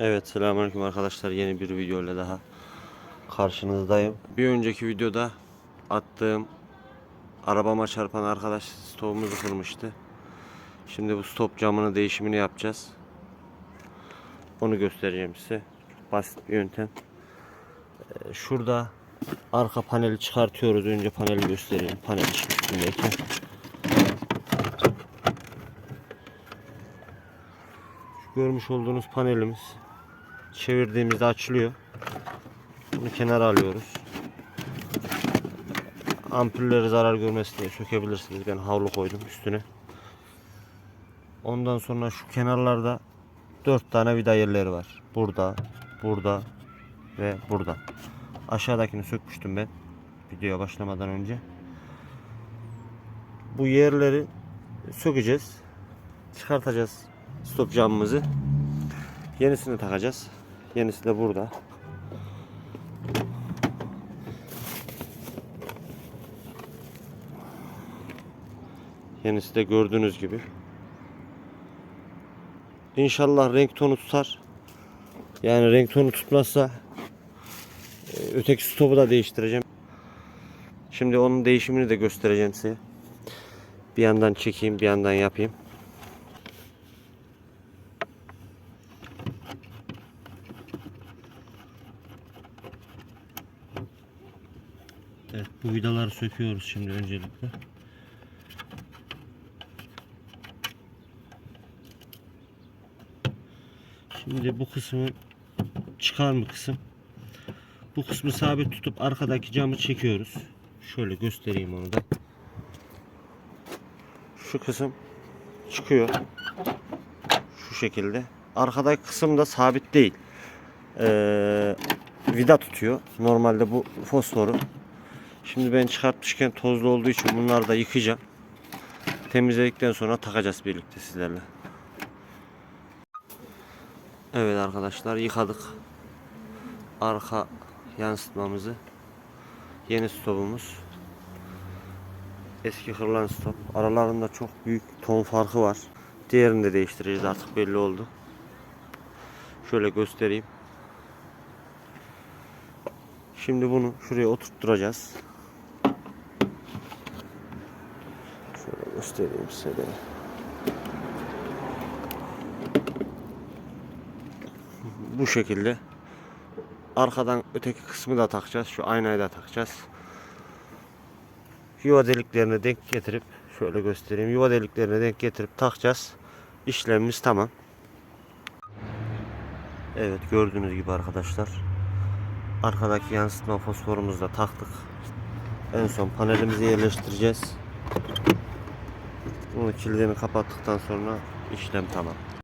Evet selamünaleyküm arkadaşlar yeni bir video ile daha karşınızdayım. Bir önceki videoda attığım arabama çarpan arkadaş stopumuzu kırmıştı. Şimdi bu stop camının değişimini yapacağız. Onu göstereceğim size. Basit bir yöntem. Ee, Şurada arka paneli çıkartıyoruz. Önce paneli göstereyim. Panel üstündeyken. Şu görmüş olduğunuz panelimiz çevirdiğimizde açılıyor. Bunu kenara alıyoruz. Ampulleri zarar görmesin diye sökebilirsiniz. Ben havlu koydum üstüne. Ondan sonra şu kenarlarda 4 tane vida yerleri var. Burada, burada ve burada. Aşağıdakini sökmüştüm ben videoya başlamadan önce. Bu yerleri sökeceğiz. Çıkartacağız stop camımızı. Yenisini takacağız. Yenisi de burada. Yenisi de gördüğünüz gibi. İnşallah renk tonu tutar. Yani renk tonu tutmazsa e, öteki stopu da değiştireceğim. Şimdi onun değişimini de göstereceğim size. Bir yandan çekeyim, bir yandan yapayım. Evet, bu vidaları söküyoruz şimdi öncelikle. Şimdi bu kısmı çıkar mı kısım? Bu kısmı sabit tutup arkadaki camı çekiyoruz. Şöyle göstereyim onu da. Şu kısım çıkıyor. Şu şekilde. Arkadaki kısım da sabit değil. Ee, vida tutuyor. Normalde bu fosforu. Şimdi ben çıkartmışken tozlu olduğu için bunları da yıkayacağım. Temizledikten sonra takacağız birlikte sizlerle. Evet arkadaşlar yıkadık. Arka yansıtmamızı. Yeni stopumuz. Eski kırılan stop. Aralarında çok büyük ton farkı var. Diğerini de değiştireceğiz artık belli oldu. Şöyle göstereyim. Şimdi bunu şuraya oturtturacağız. Göstereyim size. Bu şekilde. Arkadan öteki kısmı da takacağız. Şu aynayı da takacağız. Yuva deliklerine denk getirip şöyle göstereyim. Yuva deliklerine denk getirip takacağız. İşlemimiz tamam. Evet gördüğünüz gibi arkadaşlar. Arkadaki yansıtma fosforumuzu da taktık. En son panelimizi yerleştireceğiz. Bunu kilidini kapattıktan sonra işlem tamam.